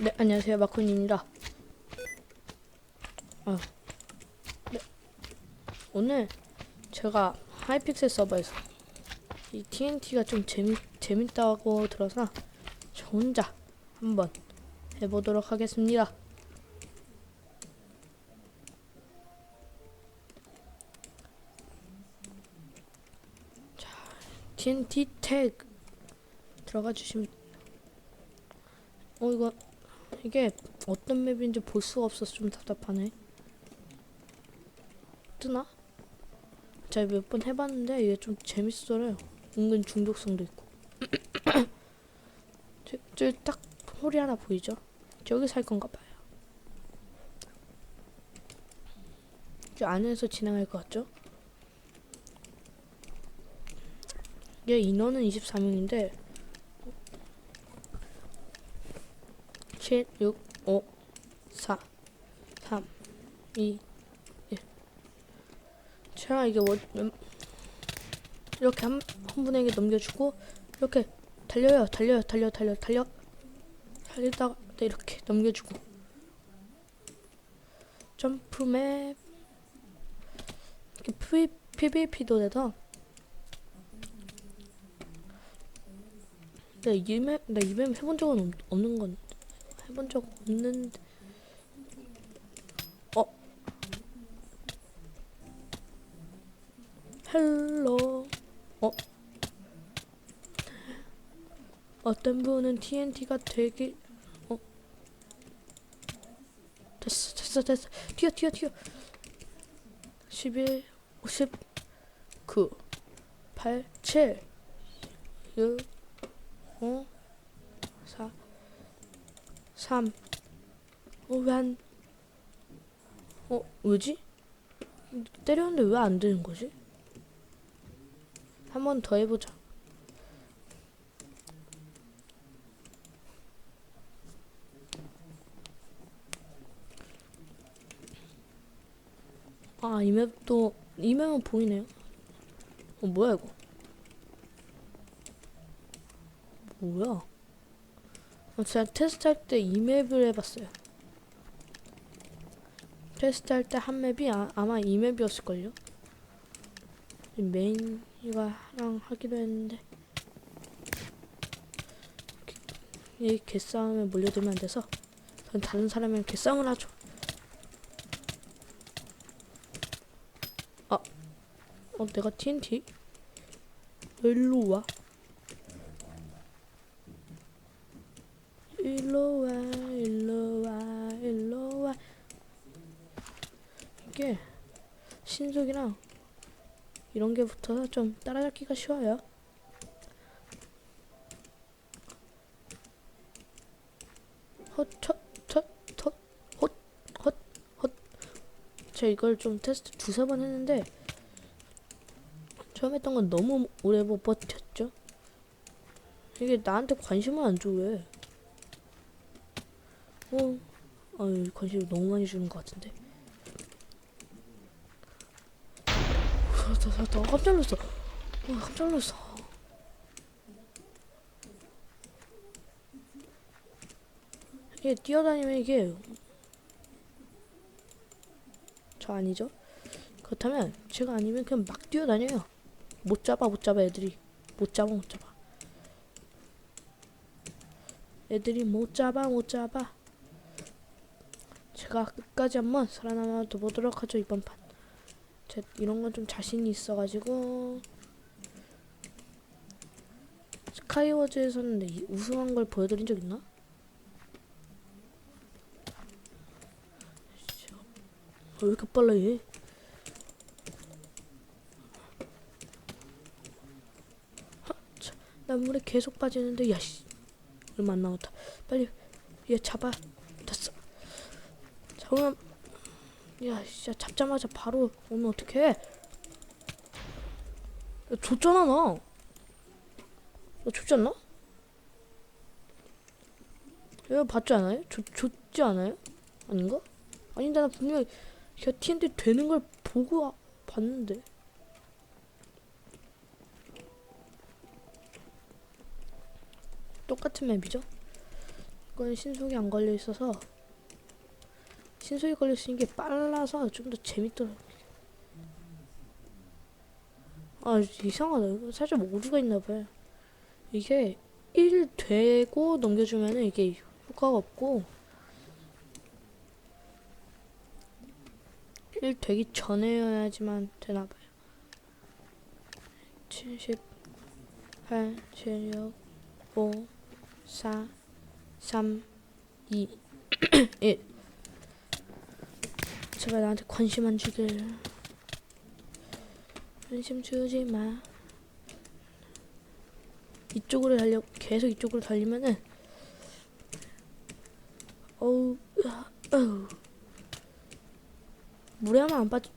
네, 안녕하세요. 마코님입니다. 아, 네. 오늘 제가 하이픽셀 서버에서 이 TNT가 좀 재미, 재밌다고 들어서 저 혼자 한번 해보도록 하겠습니다. 자, TNT 태그 들어가 주시면 어 이거 이게 어떤 맵인지 볼 수가 없어서 좀 답답하네. 뜨나? 제가 몇 번 해봤는데 이게 좀 재밌어요. 은근 중독성도 있고. 저, 저딱 홀이 하나 보이죠? 저기 살 건가 봐요. 저 안에서 진행할 것 같죠? 얘 인원은 24명인데 7, 6, 5, 4, 3, 2, 1. 제가 이게 원, 음, 이렇게 한, 한 분에게 넘겨주고, 이렇게 달려요, 달려요, 달려, 달려, 달려. 달리다가 네, 이렇게 넘겨주고. 점프맵. 이렇게 PVP도 돼서. 네, 이 맵, 나이맵 해본 적은 없, 없는 건 해본 적 없는데 어? 헬로? 어? 어떤 분은 TNT가 되게 어? 됐어 됐어 됐어. 튀어 튀어 튀어. 11 50 9 8 7 6 5 4 3 어, 왜 안, 어, 왜지? 때렸는데 왜 안 되는 거지? 한 번 더 해보자. 아, 이 맵도, 이 맵은 보이네요. 어, 뭐야, 이거? 뭐야? 어, 제가 테스트할 때 이 맵을 해봤어요. 테스트할 때 한 맵이 아, 아마 이 맵이었을걸요? 메인이가랑 하기로 했는데 이 개싸움에 몰려들면 안 돼서 전 다른 사람이랑 개싸움을 하죠. 아, 어 내가 TNT? 일로 와. 일로 와, 일로 와, 일로 와. 이게 신속이랑 이런 게 붙어서 좀 따라잡기가 쉬워요. 헛, 첫, 첫, 첫, 헛, 헛, 헛. 제가 이걸 좀 테스트 두세 번 했는데 처음 했던 건 너무 오래 못 버텼죠. 이게 나한테 관심을 안 줘, 왜. 어, 아유, 관심 너무 많이 주는 것 같은데. 나, 나, 나 깜짝 놀랐어. 와, 깜짝 놀랐어. 이게 뛰어다니면 이게 저 아니죠? 그렇다면 제가 아니면 그냥 막 뛰어다녀요. 못 잡아 못 잡아 애들이 못 잡아 못 잡아. 애들이 못 잡아 못 잡아. 제가 끝까지 한번 살아남아 보도록 하죠 이번 판. 제 이런 건 좀 자신이 있어가지고 스카이워즈에서는 우승한 걸 보여드린 적 있나? 왜 이렇게 빨라 얘? 나 물에 계속 빠지는데 야씨 얼마 안 남았다. 빨리 얘 잡아. 잡으면 야, 진짜 잡자마자 바로 오면 어떡해? 야, 줬잖아, 나. 나 줬지 않나? 이거 받지 않아요? 줬, 줬지 않아요? 아닌가? 아닌데, 나 분명히 걔가 TNT 되는 걸 보고 아- 봤는데. 똑같은 맵이죠? 이건 신속이 안 걸려 있어서 신속이 걸려 있는 게 빨라서 좀 더 재밌더라고. 아 이상하다. 이거 살짝 오류가 있나 봐요. 이게 1 되고 넘겨주면은 이게 효과가 없고 1 되기 전에여야지만 되나 봐요. 70 8 7 6 5 4 3 2 1 제발 나한테 관심 안 주길. 관심 주지 마. 이쪽으로 달려 계속 이쪽으로 달리면은 어우 어우. 물에 하면 안 빠져.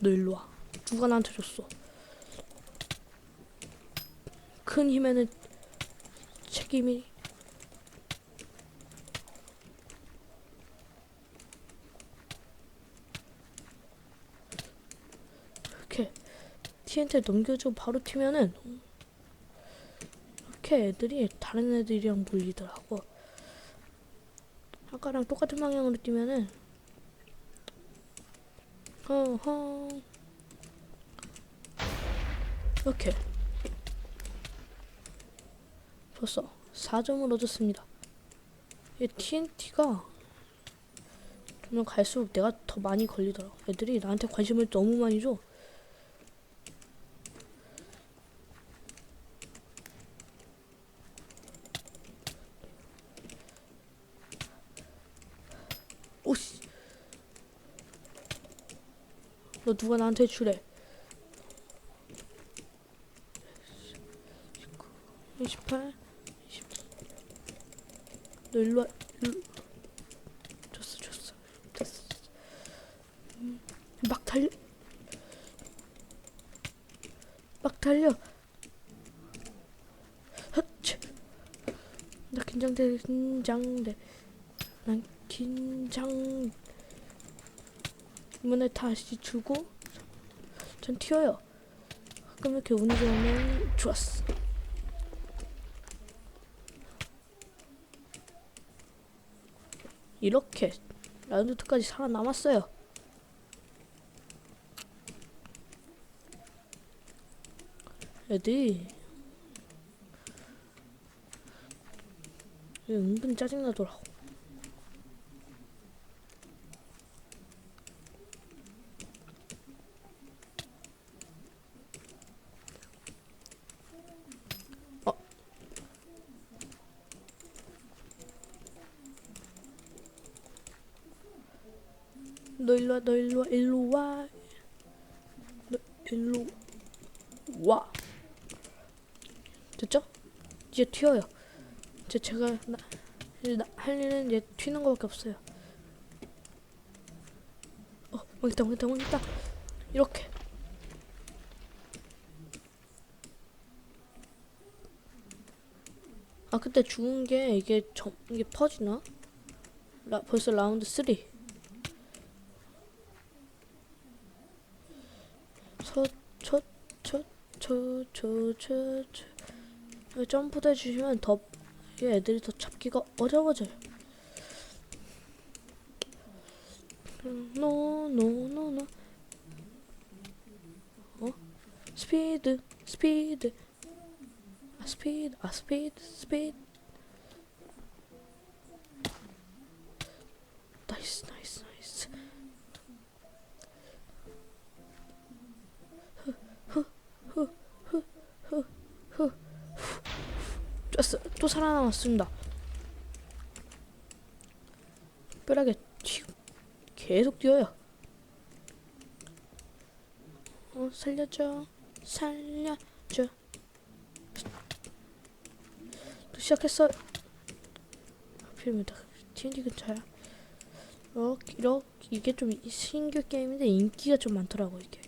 너 일로 와. 누가 나한테 줬어? 큰 힘에는 책임이 이렇게 TNT 넘겨주고 바로 튀면은 이렇게 애들이 다른 애들이랑 물리더라고. 아까랑 똑같은 방향으로 뛰면은 허허. 이렇게. 벌써 4점을 얻었습니다. 이 TNT가 점점 갈수록 내가 더 많이 걸리더라고. 애들이 나한테 관심을 너무 많이 줘 오씨 너 누가 나한테 주래? 28 20. 너 일로 와 일로. 줬어 줬어 줬어 음, 막 달려. 막 달려. 나 긴장돼 긴장돼. 난 긴장 이번에 다시 주고 전 튀어요. 가끔 이렇게 운이 좋으면 좋았어. 이렇게 라운드 2까지 살아남았어요. 애들이 은근 짜증나더라고 너 일로 와, 너 일로 와, 일로 와. 너 일로 와. 됐죠? 이제 튀어요. 이제 제가 나, 이제 나, 할 일은 이제 튀는 거밖에 없어요. 어, 망했다, 망했다, 망했다. 이렇게. 아, 그때 죽은 게 이게 점, 이게 퍼지나? 라, 벌써 라운드 3. 저저저저저저저 점프도 해주시면 더이 애들이 더 잡기가 어려워져요. 노노노노. 어? 스피드 스피드. 아 스피드 아 스피드 스피드 됐어. 또 살아남았습니다. 특별하게 튀 계속 뛰어요. 어 살려줘. 살려줘. 또 시작했어. 하필이면 다 TNT 근처야. 이렇게 이렇게 이게 좀 신규 게임인데 인기가 좀 많더라고 이게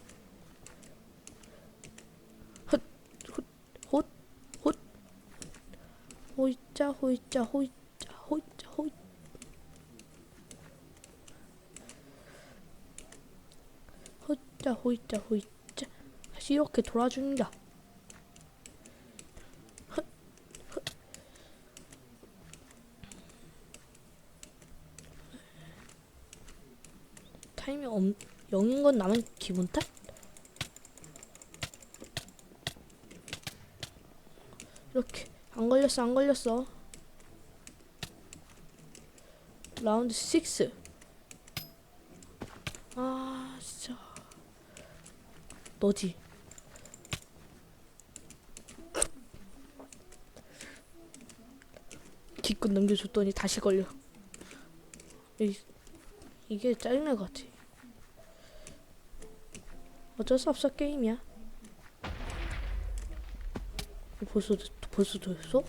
호이자 호이자 호이자 호이자 호이 호이자 호이자 호이자 다시 이렇게 돌아줍니다. 타이밍 엄, 0인 건 나만 기분 탓? 걸렸어 안 걸렸어? 라운드 6아 진짜. 너지. 기껏 넘겨줬더니 다시 걸려. 이, 이게 짜증날 것 같아. 어쩔 수 없어 게임이야. 벌써 벌써 됐어?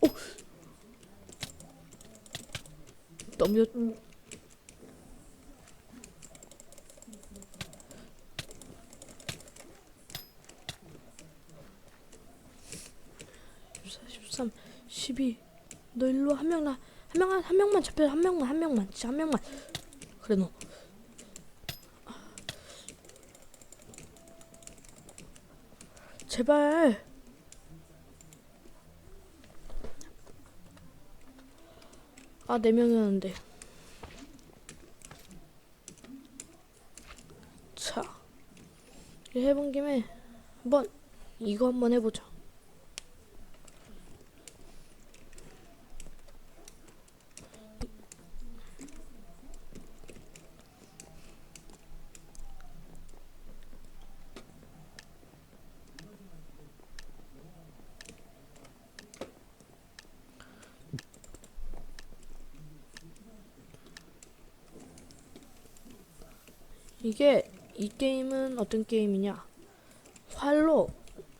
오! 넘겨 십삼, 십이. 너 일로 한 명 나. 한 명만 한 명만 잡혀 한 명만 한 명만 진짜 한 명만. 그래 너. 제발. 아, 네 명이었는데. 자. 해본 김에 한번 이거 한번 해보자. 이게 이 게임은 어떤 게임이냐? 활로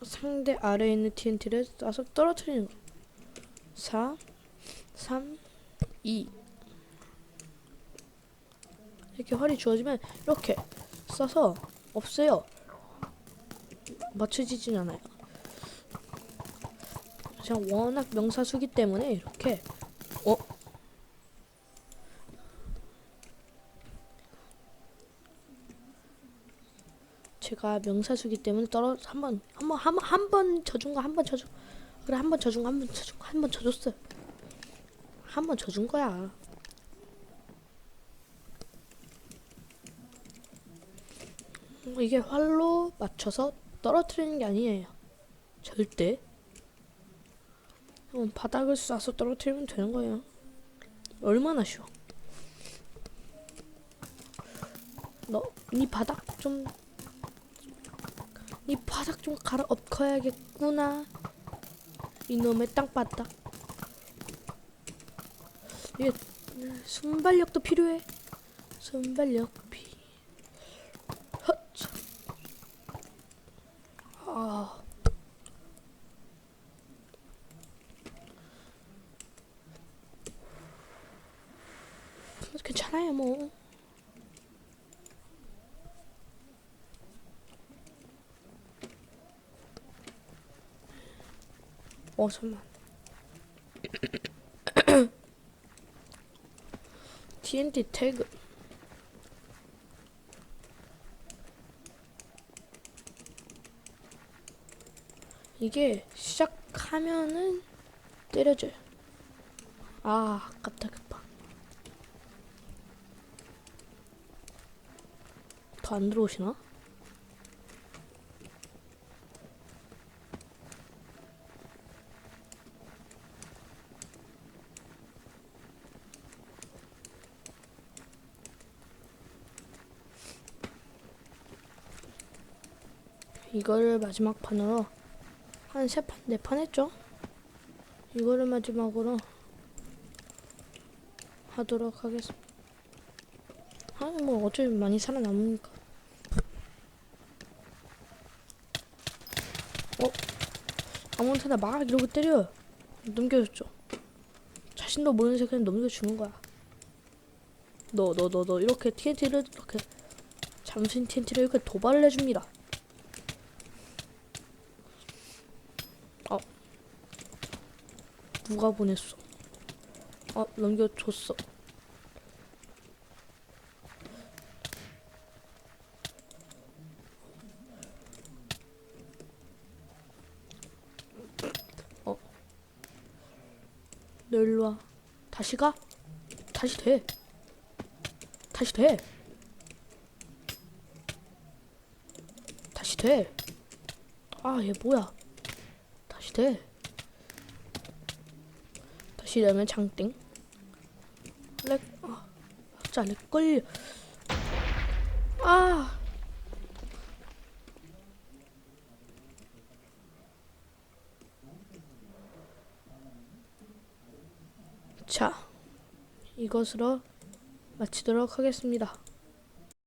상대 아래에 있는 TNT를 쏴서 떨어뜨리는 거. 4, 3, 2 이렇게 활이 주어지면 이렇게 쏴서 없애요. 맞춰지진 않아요. 그냥 워낙 명사수기 때문에 이렇게 어 제가 명사수기 때문에 떨어 한번 한번 한번 져준 거 한번 져준 그래 한번 져준 거 한번 져준 거 한번 져줬어. 한번 져준 거야. 음, 이게 활로 맞춰서 떨어뜨리는 게 아니에요. 절대. 바닥을 쏴서 떨어뜨리면 되는 거예요. 얼마나 쉬워? 너네 바닥 좀 이 바닥 좀 갈아 엎어야겠구나. 이놈의 땅바닥. 이게 순발력도 필요해. 순발력 피. 헛. 아. 괜찮아요 뭐. 어 잠만. TNT 태그. 이게 시작하면은 때려줘요. 아 아깝다 급파. 더안 들어오시나? 이거를 마지막 판으로 한 세 판, 네 판 했죠? 이거를 마지막으로 하도록 하겠습니다. 아니 뭐 어차피 많이 살아남으니까. 어? 아무한테나 막 이러고 때려. 넘겨줬죠. 자신도 모르는 새끼는 넘겨주는 거야. 너, 너, 너, 너 이렇게 TNT를 이렇게 잠수인 TNT를 이렇게 도발을 해줍니다. 누가 보냈어? 아, 넘겨줬어. 어. 너 일로 와. 다시 가? 다시 돼. 다시 돼. 다시 돼. 아, 얘 뭐야. 다시 돼. 다시 되면 장땡. 렉, 아, 진짜 렉 걸려. 아. 자, 이것으로 마치도록 하겠습니다.